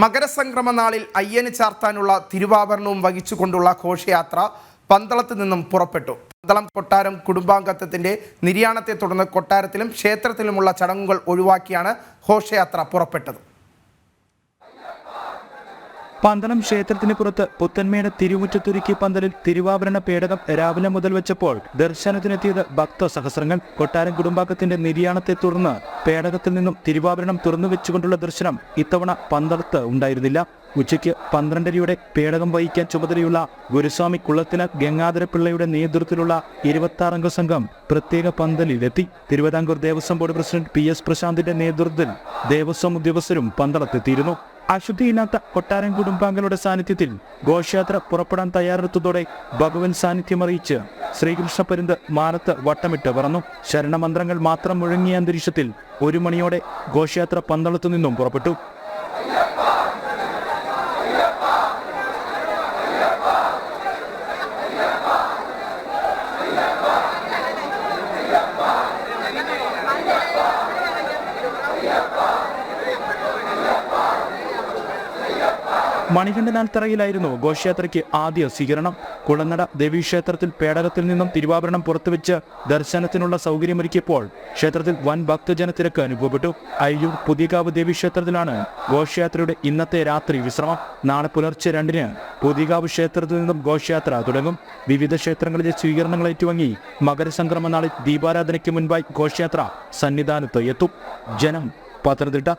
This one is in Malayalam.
മകരസംക്രമ നാളിൽ അയ്യന് ചാർത്താനുള്ള തിരുവാഭരണവും വഹിച്ചുകൊണ്ടുള്ള ഘോഷയാത്ര പന്തളത്ത് നിന്നും പുറപ്പെട്ടു. പന്തളം കൊട്ടാരം കുടുംബാംഗത്വത്തിന്റെ നിര്യാണത്തെ തുടർന്ന് കൊട്ടാരത്തിലും ക്ഷേത്രത്തിലുമുള്ള ചടങ്ങുകൾ ഒഴിവാക്കിയാണ് ഘോഷയാത്ര പുറപ്പെട്ടത്. പന്തളം ക്ഷേത്രത്തിന് പുറത്ത് പുത്തന്മേട് തിരുമുറ്റത്തുരുക്കി പന്തലിൽ തിരുവാഭരണ പേടകം രാവിലെ മുതൽ വെച്ചപ്പോൾ ദർശനത്തിനെത്തിയത് ഭക്ത സഹസ്രങ്ങൾ. കൊട്ടാരം കുടുംബാംഗത്തിന്റെ നിര്യാണത്തെ തുടർന്ന് പേടകത്തിൽ നിന്നും തിരുവാഭരണം തുറന്നു വെച്ചുകൊണ്ടുള്ള ദർശനം ഇത്തവണ പന്തളത്ത് ഉണ്ടായിരുന്നില്ല. ഉച്ചയ്ക്ക് പന്ത്രണ്ടരയുടെ പേടകം വഹിക്കാൻ ചുമതലയുള്ള ഗുരുസ്വാമി കുളത്തിന ഗംഗാധര പിള്ളയുടെ നേതൃത്വത്തിലുള്ള ഇരുപത്തി സംഘം പ്രത്യേക പന്തലിലെത്തി. Thiruvithamkoor Devaswom board president P S പ്രശാന്തിന്റെ നേതൃത്വത്തിൽ ദേവസ്വം ഉദ്യോഗസ്ഥരും പന്തളത്തെത്തിയിരുന്നു. അശുദ്ധിയില്ലാത്ത കൊട്ടാരം കുടുംബാംഗങ്ങളുടെ സാന്നിധ്യത്തിൽ ഘോഷയാത്ര പുറപ്പെടാൻ തയ്യാറെടുത്തതോടെ ഭഗവൻ സാന്നിധ്യമറിയിച്ച് ശ്രീകൃഷ്ണ പരുന്ത് മാനത്ത് വട്ടമിട്ട് പറന്നു. ശരണമന്ത്രങ്ങൾ മാത്രം മുഴങ്ങിയ അന്തരീക്ഷത്തിൽ ഒരു മണിയോടെ ഘോഷയാത്ര പന്തളത്തു നിന്നും പുറപ്പെട്ടു. മണികണ്ഠനാൽത്തറയിലായിരുന്നു ഘോഷയാത്രയ്ക്ക് ആദ്യ സ്വീകരണം. കുളനട ദേവീക്ഷേത്രത്തിൽ പേടകത്തിൽ നിന്നും തിരുവാഭരണം പുറത്തുവെച്ച് ദർശനത്തിനുള്ള സൗകര്യമൊരുക്കിയപ്പോൾ ക്ഷേത്രത്തിൽ വൻ ഭക്തജനത്തിരക്ക് അനുഭവപ്പെട്ടു. അയ്യൂർ പുതിയകാവ് ദേവീക്ഷേത്രത്തിലാണ് ഘോഷയാത്രയുടെ ഇന്നത്തെ രാത്രി വിശ്രമം. നാളെ പുലർച്ചെ രണ്ടിന് പുതിയകാവ് ക്ഷേത്രത്തിൽ നിന്നും ഘോഷയാത്ര തുടങ്ങും. വിവിധ ക്ഷേത്രങ്ങളിലെ സ്വീകരണങ്ങൾ ഏറ്റുവാങ്ങി മകരസംക്രമ നാളിൽ ദീപാരാധനയ്ക്ക് മുൻപായി ഘോഷയാത്ര സന്നിധാനത്ത് എത്തും. ജനം പത്തനംതിട്ട